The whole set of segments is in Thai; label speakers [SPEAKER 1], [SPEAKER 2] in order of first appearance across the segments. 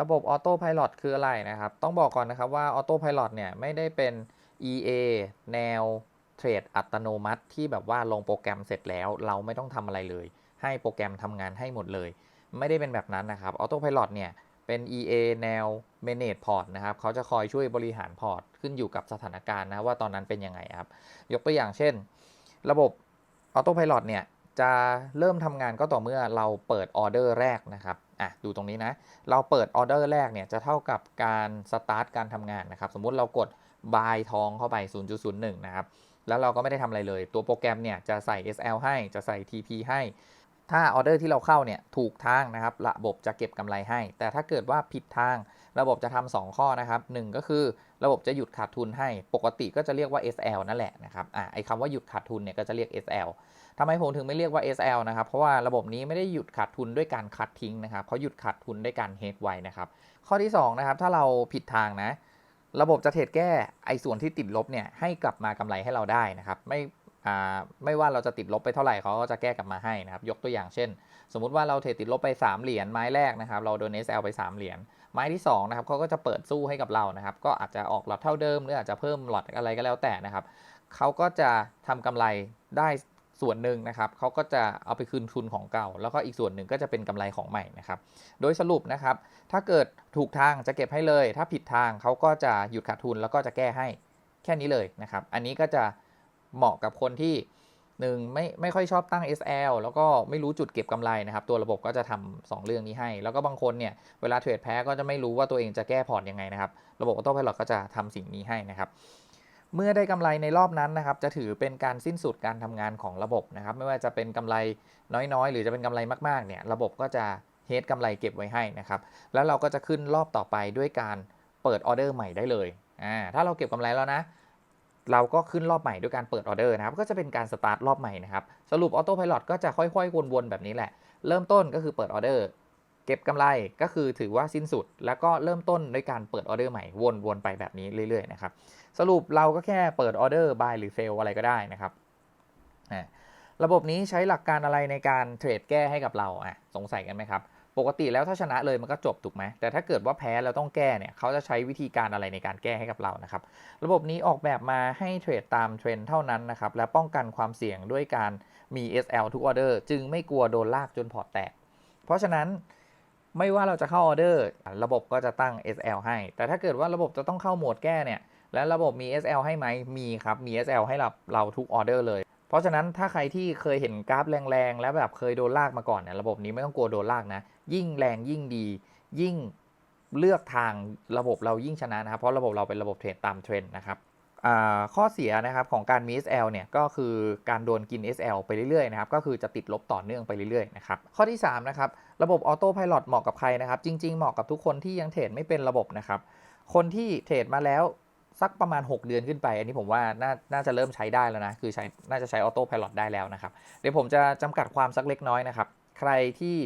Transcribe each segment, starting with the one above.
[SPEAKER 1] ระบบออโต้พ l o t คืออะไรนะครับ ต้องบอกก่อนนะครับว่าออโต้พ l o t เนี่ยไม่ได้เป็น EA แนวเทรดอัตโนมัติ ที่แบบว่าลงโปรแกรมเสร็จแล้ว เราไม่ต้องทำอะไรเลย ให้โปรแกรมทำงานให้หมดเลย ไม่ได้เป็นแบบนั้นนะครับออโต้พ l o t เนี่ยเป็น EA แนว manage port นะครับ เขาจะคอยช่วยบริหารพอร์ต ขึ้นอยู่กับสถานการณ์นะว่าตอนนั้นเป็นยังไงครับ ยกตัวอย่างเช่น ระบบออโต้พ l o t เนี่ยจะเริ่มทำงานก็ต่อเมื่อเราเปิดออเดอร์แรกนะครับ อะดูตรงนี้นะ เราเปิดออเดอร์แรกเนี่ยจะเท่ากับการสตาร์ทการทำงานนะครับ สมมุติเรากด buy ทองเข้าไป 0.01 นะครับ แล้วเราก็ไม่ได้ทำอะไรเลย ตัวโปรแกรมเนี่ยจะใส่ SL ให้ จะใส่ TP ให้ ถ้าออเดอร์ที่เราเข้าเนี่ยถูกทางนะครับ ระบบจะเก็บกำไรให้ แต่ถ้าเกิดว่าผิดทาง ระบบจะทำสองข้อนะครับหนึ่งก็คือระบบจะหยุดขาดทุนให้ปกติก็จะเรียกว่า SL นั่นแหละนะครับอะไอคำว่าหยุดขาดทุนเนี่ยก็จะเรียก SL ทำไมผมถึงไม่เรียกว่า SL นะครับ เพราะว่าระบบนี้ไม่ได้หยุดขาดทุนด้วยการคัดทิ้งนะครับเขาหยุดขาดทุนด้วยการเฮดไว้นะครับ ข้อที่2นะครับถ้าเราผิดทางนะระบบจะเทรดแก้ไอ้ส่วนที่ติดลบเนี่ยให้กลับมากำไรให้เราได้นะครับไม่ไม่ว่าเราจะติดลบไปเท่าไหร่เขาก็จะแก้กลับมาให้นะครับ ยกตัวอย่างเช่น สมมุติว่าเราเทรดติดลบไป 3 เหรียญไม้แรกนะครับ เราโดน SL ไป 3 เหรียญ ไม้ที่2นะครับเขาก็จะเปิดสู้ให้กับเรานะครับ ก็อาจจะออกหลอดเท่าเดิม หรืออาจจะเพิ่มหลอดอะไรก็แล้วแต่นะครับเขาก็จะทำกำไรได้ส่วนหนึ่งนะครับเขาก็จะเอาไปคืนทุนของเก่า แล้วก็อีกส่วนหนึ่งก็จะเป็นกำไรของใหม่นะครับโดยสรุปนะครับ ถ้าเกิดถูกทางจะเก็บให้เลย ถ้าผิดทางเขาก็จะหยุดขาดทุนแล้วก็จะแก้ให้แค่นี้เลยนะครับ อันนี้ก็จะเหมาะกับคนที่ หนึ่งไม่ไม่ค่อยชอบตั้ง SL แล้วก็ไม่รู้จุดเก็บกำไรนะครับ ตัวระบบก็จะทำสองเรื่องนี้ให้ แล้วก็บางคนเนี่ยเวลาเทรดแพ้ก็จะไม่รู้ว่าตัวเองจะแก้พอร์ตยังไงนะครับ ระบบออโต้พ l o t ก็จะทำสิ่งนี้ให้นะครับเมื่อได้กำไรในรอบนั้นนะครับ จะถือเป็นการสิ้นสุดการทำงานของระบบนะครับ ไม่ว่าจะเป็นกำไรน้อยๆ หรือจะเป็นกำไรมากๆ เนี่ย ระบบก็จะเฮดกำไรเก็บไว้ให้นะครับ แล้วเราก็จะขึ้นรอบต่อไปด้วยการเปิดออเดอร์ใหม่ได้เลย อ่า ถ้าเราเก็บกำไรแล้วนะ เราก็ขึ้นรอบใหม่ด้วยการเปิดออเดอร์นะครับ ก็จะเป็นการสตาร์ทรอบใหม่นะครับ สรุปออโต้พ l o t ก็จะค่อยๆ วนๆ แบบนี้แหละ เริ่มต้นก็คือเปิดออเดอร์ เก็บกำไรก็คือถือว่าสิ้นสุด แล้วก็เริ่มต้นด้วยการเปิดออเดอร์ใหม่วนๆ ไปแบบนี้เรื่อยๆ นะครับ สรุปเราก็แค่เปิดออเดอร์ buy หรือ sell อะไรก็ได้นะครับ ระบบนี้ใช้หลักการอะไรในการเทรดแก้ให้กับเราอะสงสัยกันไหมครับ ปกติแล้วถ้าชนะเลยมันก็จบถูกไหมแต่ถ้าเกิดว่าแพ้แล้วต้องแก้เนี่ยเขาจะใช้วิธีการอะไรในการแก้ให้กับเรานะครับ ระบบนี้ออกแบบมาให้เทรดตามเทรนด์เท่านั้นนะครับ และป้องกันความเสี่ยงด้วยการมี SL ทุกออเดอร์จึงไม่กลัวโดนลากจนพอร์ตแตก เพราะฉะนั้นไม่ว่าเราจะเข้าออเดอร์ระบบก็จะตั้ง SL ให้ แต่ถ้าเกิดว่าระบบจะต้องเข้าโหมดแก้เนี่ย และระบบมี SL ให้ไหมมีครับ มี SL ให้เราเราทุกออเดอร์เลย เพราะฉะนั้นถ้าใครที่เคยเห็นกราฟแรงๆ แล้วแบบเคยโดนลากมาก่อนเนี่ยระบบนี้ไม่ต้องกลัวโดนลากนะ ยิ่งแรงยิ่งดี ยิ่งเลือกทางระบบเรายิ่งชนะนะครับ เพราะระบบเราเป็นระบบเทรดตามเทรนด์นะครับข้อเสียนะครับของการมี SL เนี่ยก็คือการโดนกิน SL ไปเรื่อยๆนะครับก็คือจะติดลบต่อเนื่องไปเรื่อยๆนะครับข้อที่3นะครับระบบออโต้พ l o t เหมาะกับใครนะครับจริงๆเหมาะกับทุกคนที่ยังเทรดไม่เป็นระบบนะครับคนที่เทรดมาแล้ว สักประมาณ 6 เดือนขึ้นไป อันนี้ผมว่าน่านาจะเริ่มใช้ได้แล้วนะ คือใช้น่าจะใช้ออโต้พ l o t ได้แล้วนะครับ เดี๋ยวผมจะจำกัดความสักเล็กน้อยนะครับ ใครที่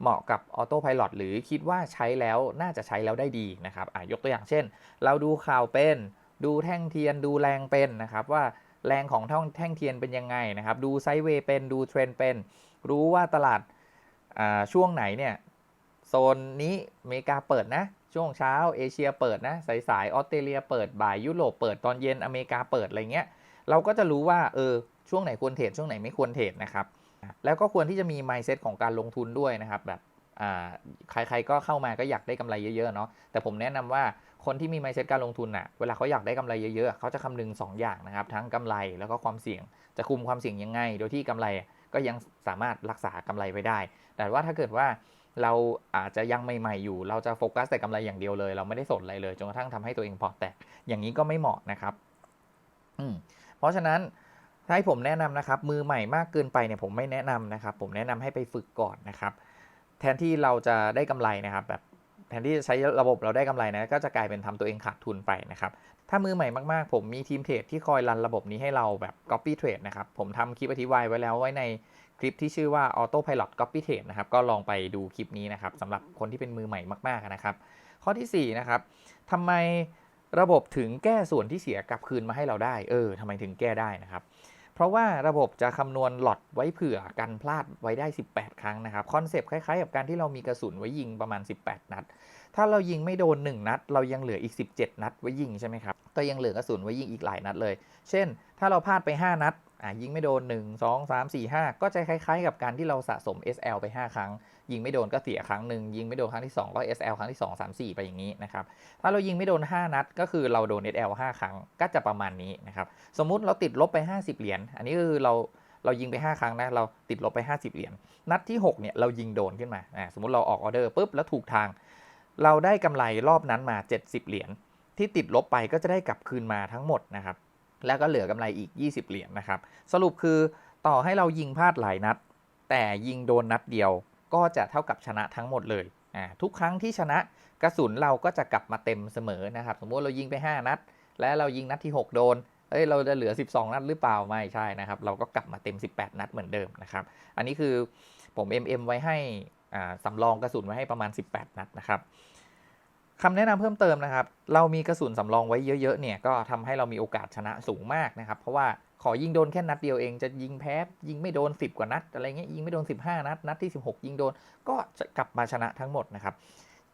[SPEAKER 1] เหมาะกับออโต้พ l o t หรือคิดว่าใช้แล้วน่าจะใช้แล้วได้ดีนะครับอะยกตัวอย่างเช่น เราดูข่าวเป็น ดูแท่งเทียนดูแรงเป็นนะครับ ว่าแรงของท่องแท่งเทียนเป็นยังไงนะครับ ดูไซด์เวย์เป็นดูเทรนเป็น รู้ว่าตลาดช่วงไหนเนี่ยโซนนี้อเมริกาเปิดนะ ช่วงเช้าเอเชียเปิดนะสายสายๆออสเตรเลียเปิดบ่ายยุโรปเปิดตอนเย็นอเมริกาเปิดอะไรเงี้ย เราก็จะรู้ว่าเออช่วงไหนควรเทรดช่วงไหนไม่ควรเทรดนะครับ แล้วก็ควรที่จะมี mindset ของการลงทุนด้วยนะครับแบบใครๆก็เข้ามาก็อยากได้กำไรเยอะๆเนาะแต่ผมแนะนำว่าคนที่มี mindset การลงทุนน่ะเวลาเขาอยากได้กำไรเยอะๆเขาจะคำนึง 2 อย่างนะครับ ทั้งกำไรแล้วก็ความเสี่ยง จะคุมความเสี่ยงยังไง โดยที่กำไรก็ยังสามารถรักษากำไรไว้ได้ แต่ว่าถ้าเกิดว่า เราอาจจะยังใหม่ๆอยู่ เราจะโฟกัสแต่กำไรอย่างเดียวเลย เราไม่ได้สนอะไรเลยจนกระทั่งทำให้ตัวเองพอแตก อย่างนี้ก็ไม่เหมาะนะครับอืมเพราะฉะนั้นถ้าให้ผมแนะนำนะครับ มือใหม่มากเกินไปเนี่ยผมไม่แนะนำนะครับ ผมแนะนำให้ไปฝึกก่อนนะครับ แทนที่เราจะได้กำไรนะครับ แบบแทนที่จะใช้ระบบเราได้กำไรนะก็จะกลายเป็นทำตัวเองขาดทุนไปนะครับถ้ามือใหม่มากๆ ผมมีทีมเทรดที่คอยรันระบบนี้ให้เราแบบ copy trade นะครับ ผมทำคลิปอธิบายไว้แล้วไว้ใน คลิปที่ชื่อว่า auto pilot copy trade นะครับ ก็ลองไปดูคลิปนี้นะครับสำหรับคนที่เป็นมือใหม่มากๆนะครับ ข้อทีสี่ 4 นะครับทำไมระบบถึงแก้ส่วนที่เสียกลับคืนมาให้เราได้ เออทำไมถึงแก้ได้นะครับ เพราะว่าระบบจะคำนวณหลอดไว้เผื่อกันพลาดไว้ได้ 18 ครั้งนะครับ คอนเซปต์คล้ายๆ กับการที่เรามีกระสุนไว้ยิงประมาณ 18 นัด ถ้าเรายิงไม่โดน 1 นัด เรายังเหลืออีก 17 นัดไว้ยิงใช่ไหมครับก็ยังเหลือกระสุนไว้ยิงอีกหลายนัดเลย เช่น ถ้าเราพลาดไป 5 นัดอะยิงไม่โดน 1 2 3 4 5 ก็จะคล้ายๆ กับการที่เราสะสม SL ไป 5 ครั้ง ยิงไม่โดนก็เสียครั้งหนึ่งยิงไม่โดนครั้งที่2ก็ SL ครั้งที่ 2 3 4 ไปอย่างนี้นะครับถ้าเรายิงไม่โดน 5 นัด ก็คือเราโดน SL 5 ครั้งก็จะประมาณนี้นะครับสมมุติเราติดลบไป 50 เหรียญอันนี้คือเราเรายิงไป 5 ครั้งนะเราติดลบไป 50 เหรียญนัดที่ 6เนี่ยเรายิงโดนขึ้นมาอ่าสมมติเราออกออเดอร์ปุ๊บแล้วถูกทาง เราได้กำไรรอบนั้นมา 70 เหรียญที่ติดลบไปก็จะได้กลับคืนมาทั้งหมดนะครับ แล้วก็เหลือกำไรอีก 20 เหรียญนะครับ สรุปคือต่อให้เรายิงพลาดหลายนัด แต่ยิงโดนนัดเดียวก็จะเท่ากับชนะทั้งหมดเลยอ่าทุกครั้งที่ชนะกระสุนเราก็จะกลับมาเต็มเสมอนะครับ สมมติเรายิงไป 5 นัด และเรายิงนัดที่ 6 โดนเอ้ยเราจะเหลือ 12 นัดหรือเปล่าไม่ใช่นะครับ เราก็กลับมาเต็ม 18 นัดเหมือนเดิมนะครับ อันนี้คือผม MM ไว้ให้ สำรองกระสุนไว้ให้ประมาณ 18 นัดนะครับคำแนะนำเพิ่มเติมนะครับ เรามีกระสุนสำรองไว้เยอะๆเนี่ยก็ทำให้เรามีโอกาสชนะสูงมากนะครับ เพราะว่าขอยิงโดนแค่นัดเดียวเองจะยิงแพ้ยิงไม่โดน 10 กว่านัดอะไรเงี้ยยิงไม่โดน 15 นัดนัดที่ 16 ยิงโดนก็จะกลับมาชนะทั้งหมดนะครับ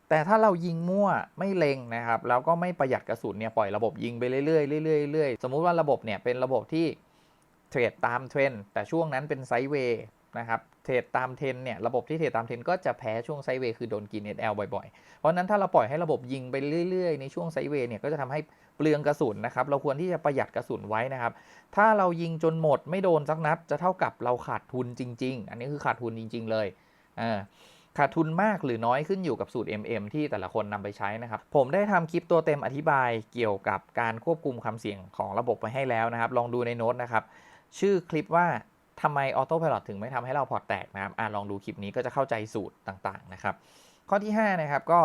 [SPEAKER 1] แต่ถ้าเรายิงมั่วไม่เล็งนะครับแล้วก็ไม่ประหยัดกระสุนเนี่ยปล่อยระบบยิงไปเรื่อยๆเรื่อยๆเรื่อยๆสมมุติว่าระบบเนี่ยเป็นระบบที่เทรดตามเทรนด์แต่ช่วงนั้นเป็นไซด์เวย์ นะครับเทรดตามเทนเนี่ยระบบที่เทรดตามเทนก็จะแพ้ช่วงไซเวย์คือโดนกิน SL บ่อยๆ เพราะนั้นถ้าเราปล่อยให้ระบบยิงไปเรื่อยๆ ในช่วงไซเวย์เนี่ยก็จะทำให้เปลืองกระสุนนะครับเราควรที่จะประหยัดกระสุนไว้นะครับ ถ้าเรายิงจนหมดไม่โดนสักนัด จะเท่ากับเราขาดทุนจริง ๆ อันนี้คือขาดทุนจริง ๆ เลยอ่าขาดทุนมากหรือน้อยขึ้นอยู่กับสูตร MM ที่แต่ละคนนำไปใช้นะครับ ผมได้ทำคลิปตัวเต็มอธิบายเกี่ยวกับการควบคุมความเสี่ยงของระบบไปให้แล้วนะครับ ลองดูในโน้ตนะครับ ชื่อคลิปว่า ทำไมออโต้พาย t ถึงไม่ทำให้เราพอร์ตแตกนะครับอ่าลองดูคลิปนี้ก็จะเข้าใจสูตรต่างๆนะครับ ข้อที่ 5 นะครับก็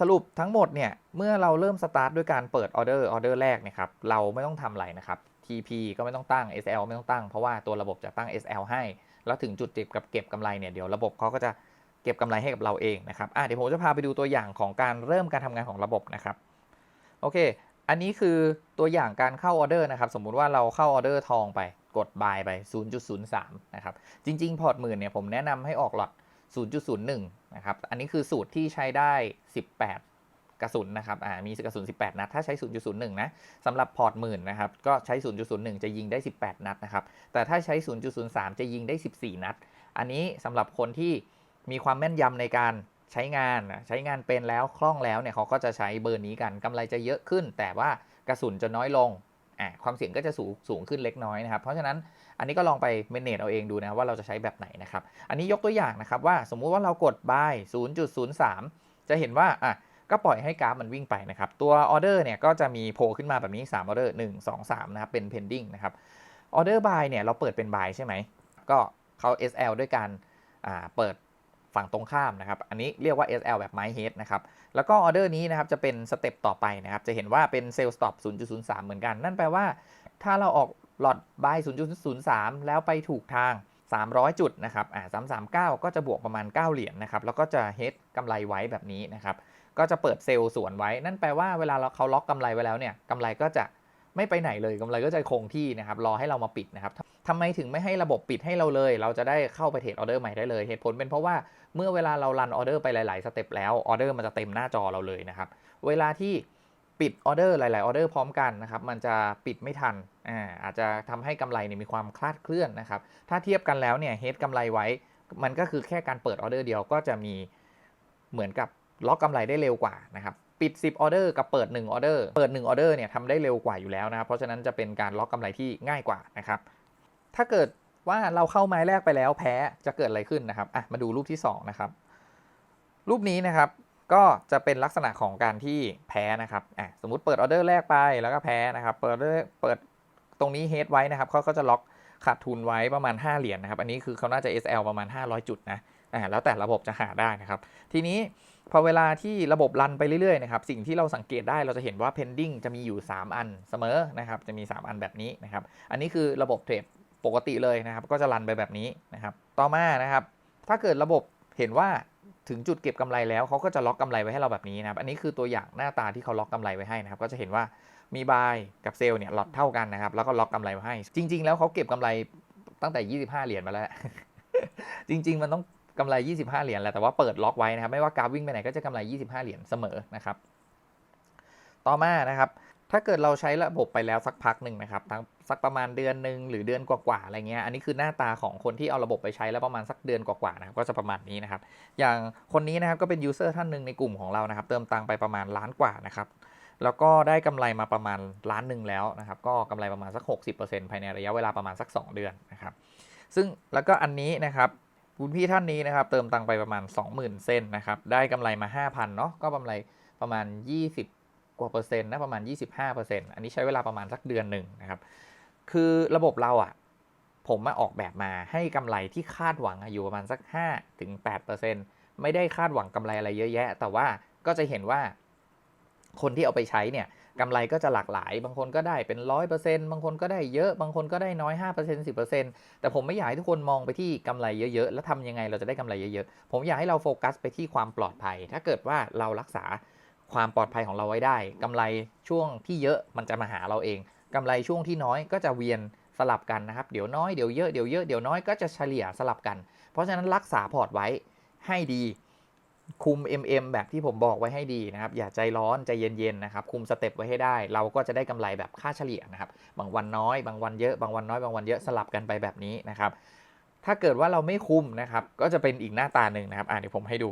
[SPEAKER 1] สรุปทั้งหมดเนี่ย เมื่อเราเริ่มสตาร์ทด้วยการเปิดออเดอร์ออเดอร์แรกนะครับ เราไม่ต้องทำอะไรนะครับ TP ก็ไม่ต้องตั้ง SL ไม่ต้องตั้ง เพราะว่าตัวระบบจะตั้ง SL ให้ แล้วถึงจุดเก็บกับเก็บกำไรเนี่ย เดี๋ยวระบบเขาก็จะเก็บกำไรให้กับเราเองนะครับอะเดี๋ยวผมจะพาไปดูตัวอย่างของการเริ่มการทำงานของระบบนะครับ โอเค อันนี้คือตัวอย่างการเข้าออเดอร์นะครับ สมมุติว่าเราเข้าออเดอร์ทองไป กด buy ไป 0.03 นะครับ จริง ๆ พอร์ตหมื่นเนี่ยผมแนะนำให้ออกหลอด0.01 นะครับ อันนี้คือสูตรที่ใช้ได้ 18 กระสุนนะครับ อ่า มีกระสุน 18 นัด ถ้าใช้ 0.01 นะสำหรับพอร์ตหมื่นนะครับ ก็ใช้ 0.01 จะยิงได้ 18 นัดนะครับ แต่ถ้าใช้ 0.03 จะยิงได้ 14 นัด อันนี้สำหรับคนที่มีความแม่นยำในการใช้งานใช้งานเป็นแล้วคล่องแล้วเนี่ยเขาก็จะใช้เบอร์นี้กันกำไรจะเยอะขึ้น แต่ว่ากระสุนจะน้อยลง อ่าความเสี่ยงก็จะสูงสูงขึ้นเล็กน้อยนะครับ เพราะฉะนั้นอันนี้ก็ลองไปเมนเนจเอาเองดูนะว่าเราจะใช้แบบไหนนะครับ อันนี้ยกตัวอย่างนะครับว่าสมมุติว่าเรากด buy 0.03 จะเห็นว่าอะก็ปล่อยให้กราฟมันวิ่งไปนะครับ ตัวออเดอร์เนี่ยก็จะมีโผล่ขึ้นมาแบบนี้3ออเดอร์1 2 3นะครับเป็น pending นะครับออเดอร์ buy เนี่ยเราเปิดเป็น buy ใช่ไหมก็เขา SL ด้วยการอ่าเปิด ฝั่งตรงข้ามนะครับ อันนี้เรียกว่า SL แบบไม้เฮดนะครับ แล้วก็ออเดอร์นี้นะครับจะเป็นสเต็ปต่อไปนะครับ จะเห็นว่าเป็นเซลล์สต็อป0.03 เหมือนกัน นั่นแปลว่า ถ้าเราออกหลอดบาย0.03 แล้วไปถูกทาง 300 จุดนะครับอ่า339 ก็จะบวกประมาณ 9 เหรียญนนะครับ แล้วก็จะเฮดกำไรไว้แบบนี้นะครับ ก็จะเปิดเซลล์ส่วนไว้ นั่นแปลว่าเวลาเราเขาล็อกกำไรไว้แล้วเนี่ยกำไรก็จะ ไม่ไปไหนเลยกำไรก็จะคงที่นะครับรอให้เรามาปิดนะครับทำไมถึงไม่ให้ระบบปิดให้เราเลย เราจะได้เข้าไปเทรดออเดอร์ใหม่ได้เลย เหตุผลเป็นเพราะว่าเมื่อเวลาเรารันออเดอร์ไปหลาย ๆ สเต็ปแล้วออเดอร์มันจะเต็มหน้าจอเราเลยนะครับเวลาที่ปิดออเดอร์หลาย ๆ ออเดอร์พร้อมกันนะครับ มันจะปิดไม่ทัน อ่า อาจจะทำให้กำไรเนี่ยมีความคลาดเคลื่อนนะครับ ถ้าเทียบกันแล้วเนี่ยเฮดกำไรไว้ มันก็คือแค่การเปิดออเดอร์เดียวก็จะมีเหมือนกับล็อกกำไรได้เร็วกว่านะครับ ปิด 10ออเดอร์กับเปิด1ออเดอร์เปิด1ออเดอร์เนี่ยทำได้เร็วกว่าอยู่แล้วนะครับเพราะฉะนั้นจะเป็นการล็อกกำไรที่ง่ายกว่านะครับถ้าเกิดว่าเราเข้าไม้แรกไปแล้วแพ้จะเกิดอะไรขึ้นนะครับอะมาดูรูปที่2นะครับรูปนี้นะครับก็จะเป็นลักษณะของการที่แพ้นะครับอะสมมุติเปิดออเดอร์แรกไปแล้วก็แพ้นะครับเปิดเปิดตรงนี้เฮดไว้นะครับเขาก็จะล็อกขาดทุนไว้ประมาณ 5 เหรียญนนะครับ อันนี้คือเขาน่าจะ SL ประมาณ 500 จุดนะอ่าแล้วแต่ระบบจะหาได้นะครับ ทีนี้ พอเวลาที่ระบบรันไปเรื่อยๆนะครับสิ่งที่เราสังเกตได้เราจะเห็นว่า pending จะมีอยู่ 3 อันเสมอนะครับจะมี 3 อันแบบนี้นะครับอันนี้คือระบบเทรดปกติเลยนะครับ ก็จะรันไปแบบนี้นะครับ ต่อมานะครับ ถ้าเกิดระบบเห็นว่าถึงจุดเก็บกำไรแล้วเขาก็จะล็อกกำไรไว้ให้เราแบบนี้นะครับอันนี้คือตัวอย่างหน้าตาที่เขาล็อกกำไรไว้ให้นะครับ ก็จะเห็นว่ามีบายกับเซลล์เนี่ยล็อตเท่ากันนะครับ แล้วก็ล็อกกำไรไว้ให้ จริง ๆ แล้วเขาเก็บกำไรตั้งแต่ 25 เหรียญมาแล้วจริง ๆ มันต้อง กำไร 25 เหรียญแหละแต่ว่าเปิดล็อกไว้นะครับ ไม่ว่ากราฟวิ่งไปไหนก็จะกำไร 25 เหรียญเสมอนะครับ ต่อมานะครับ ถ้าเกิดเราใช้ระบบไปแล้วสักพักหนึ่งนะครับทั้งสักประมาณเดือนหนึ่งหรือเดือนกว่าๆอะไรเงี้ย อันนี้คือหน้าตาของคนที่เอาระบบไปใช้แล้วประมาณสักเดือนกว่าๆนะครับ ก็จะประมาณนี้นะครับ อย่างคนนี้นะครับก็เป็นยูเซอร์ท่านหนึ่งในกลุ่มของเรานะครับ เติมตังค์ไปประมาณล้านกว่านะครับแล้วก็ได้กำไรมาประมาณล้านหนึ่งแล้วนะครับ ก็กำไรประมาณสัก 60%ภายในระยะเวลาประมาณสัก 2 เดือนนะครับ ซึ่งแล้วก็อันนี้นะครับ คุณพี่ท่านนี้นะครับ เติมตังไปประมาณ 20,000 เส้นนะครับ ได้กำไรมา 5,000เนาะก็กำไรประมาณ 20 กว่าเปอร์เซ็นต์นะประมาณ 25เปอร์เซ็นต์อันนี้ใช้เวลาประมาณสักเดือนหนึ่งนะครับ คือระบบเราอะ่ะผมมาออกแบบมาให้กำไรที่คาดหวังอยู่ประมาณสัก5ถึง8%ไม่ได้คาดหวังกำไรอะไรเยอะแยะ แต่ว่าก็จะเห็นว่าคนที่เอาไปใช้เนี่ย กำไรก็จะหลากหลาย บางคนก็ได้เป็นร้อยเปอร์เซ็นต์บางคนก็ได้เยอะ บางคนก็ได้น้อยห้าเปอร์เซ็นต์สิบเปอร์เซ็นต์แต่ผมไม่อยากให้ทุกคนมองไปที่กำไรเยอะๆ แล้วทำยังไงเราจะได้กำไรเยอะๆ ผมอยากให้เราโฟกัสไปที่ความปลอดภัย ถ้าเกิดว่าเรารักษาความปลอดภัยของเราไว้ได้กำไรช่วงที่เยอะมันจะมาหาเราเองกำไรช่วงที่น้อยก็จะเวียนสลับกันนะครับ เดี๋ยวน้อยเดี๋ยวเยอะเดี๋ยวเยอะเดี๋ยวน้อยก็จะเฉลี่ยสลับกัน เพราะฉะนั้นรักษาพอร์ตไว้ให้ดี คุม MM แบบที่ผมบอกไว้ให้ดีนะครับ อย่าใจร้อนใจเย็นๆนะครับ คุมสเต็ปไว้ให้ได้ เราก็จะได้กำไรแบบค่าเฉลี่ยนะครับ บางวันน้อย บางวันเยอะ บางวันน้อย บางวันเยอะ สลับกันไปแบบนี้นะครับ ถ้าเกิดว่าเราไม่คุมนะครับ ก็จะเป็นอีกหน้าตาหนึ่งนะครับ อ่าเดี๋ยวผมให้ดู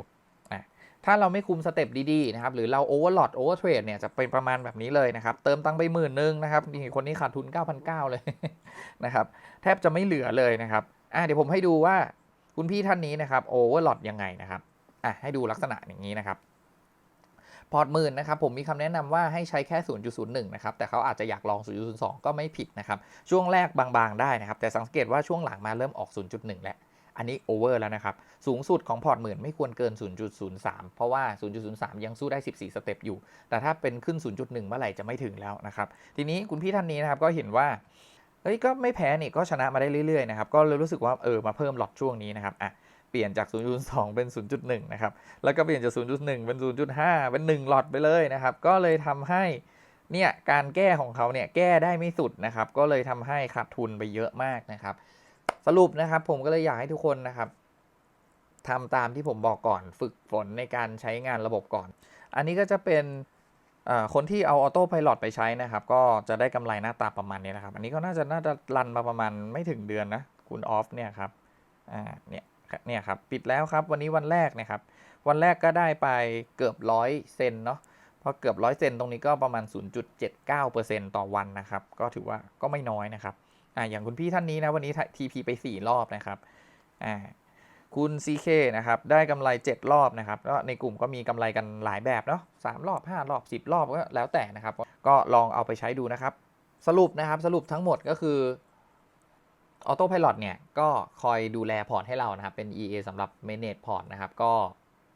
[SPEAKER 1] ถ้าเราไม่คุมสเต็ปดีๆนะครับ หรือเราโอเวอร์ลอตโอเวอร์เทรดเนี่ย จะเป็นประมาณแบบนี้เลยนะครับ เติมตังไปหมื่นนึงนะครับ นี่คนนี้ขาดทุน 9,900 เลยนะครับ แทบจะไม่เหลือเลยนะครับ อะเดี๋ยวผมให้ดูว่าคุณพี่ท่านนี้นะครับโอเวอร์ลอตยังไงนะครับ อะให้ดูลักษณะอย่างนี้นะครับพอร์ตหมื่นนะครับผมมีคำแนะนำว่าให้ใช้แค่ 0.01 นะครับ แต่เขาอาจจะอยากลอง 0.02 ก็ไม่ผิดนะครับ ช่วงแรกบางๆได้นะครับ แต่สังเกตว่าช่วงหลังมาเริ่มออก 0.1 แล้ว อันนี้โอเวอร์แล้วนะครับ สูงสุดของพอร์ตหมื่นไม่ควรเกิน 0.03 เพราะว่า 0.03 ยังสู้ได้ 14 สเต็ปอยู่ แต่ถ้าเป็นขึ้น 0.1 เมื่อไหร่จะไม่ถึงแล้วนะครับ ทีนี้คุณพี่ท่านนี้นะครับก็เห็นว่าเฮ้ยก็ไม่แพ้นี่ก็ชนะมาได้เรื่อยๆนะครับก็เลยรู้สึกว่าเออมาเพิ่มล็อตช่วงนี้นะครับอะ ปลี่ยนจาก 0.2 เป็น 0.1 นะครับ แล้วก็เปลี่ยนจาก 0.1 เป็น 0.5 เป็น1ล็อตไปเลยนะครับ ก็เลยทำให้ เนี่ย การแก้ของเขาเนี่ย แก้ได้ไม่สุดนะครับ ก็เลยทำให้ขาดทุนไปเยอะมากนะครับ สรุปนะครับ ผมก็เลยอยากให้ทุกคนนะครับทำตามที่ผมบอกก่อน ฝึกฝนในการใช้งานระบบก่อน อันนี้ก็จะเป็นคนที่เอาออโต้พ l o t ไปใช้นะครับ ก็จะได้กำไรหน้าตาประมาณนี้นะครับ อันนี้ก็น่าจะน่าจะรันมาประมาณไม่ถึงเดือนนะ คุณออฟเนี่ยครับ อ่า เนี่ย เนี่ยครับปิดแล้วครับวันนี้วันแรกนะครับ วันแรกก็ได้ไปเกือบร้อยเซนเนาะพอเกือบร้อยเซนตรงนี้ก็ประมาณ 0.79%ต่อวันนะครับ ก็ถือว่าก็ไม่น้อยนะครับอ่าอย่างคุณพี่ท่านนี้นะวันนี้ TP ไป 4 รอบนะครับอ่าคุณ CK นะครับได้กำไร 7 รอบนะครับก็ในกลุ่มก็มีกำไรกันหลายแบบเนาะสามรอบ 5 รอบ 10 รอบก็แล้วแต่นะครับ ก็ลองเอาไปใช้ดูนะครับ สรุปนะครับสรุปทั้งหมดก็คือ ออโต้พ l o t เนี่ยก็คอยดูแลพอร์ตให้เรานะครับ เป็น EA สำหรับ manage พอร์ตนะครับ ก็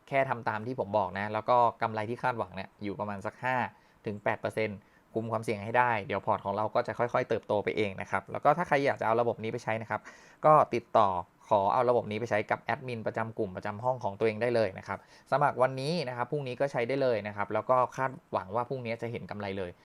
[SPEAKER 1] แค่ทำตามที่ผมบอกนะ แล้วก็กำไรที่คาดหวังเนี่ยอยู่ประมาณสัก 5 ถึง 8%คุมความเสี่ยงให้ได้ เดี๋ยวพอร์ตของเราก็จะค่อยๆ เติบโตไปเองนะครับ แล้วก็ถ้าใครอยากจะเอาระบบนี้ไปใช้นะครับ ก็ติดต่อขอเอาระบบนี้ไปใช้กับแอดมินประจำกลุ่มประจำห้องของตัวเองได้เลยนะครับ สมัครวันนี้นะครับพรุ่งนี้ก็ใช้ได้เลยนะครับ แล้วก็คาดหวังว่าพรุ่งนี้จะเห็นกำไรเลย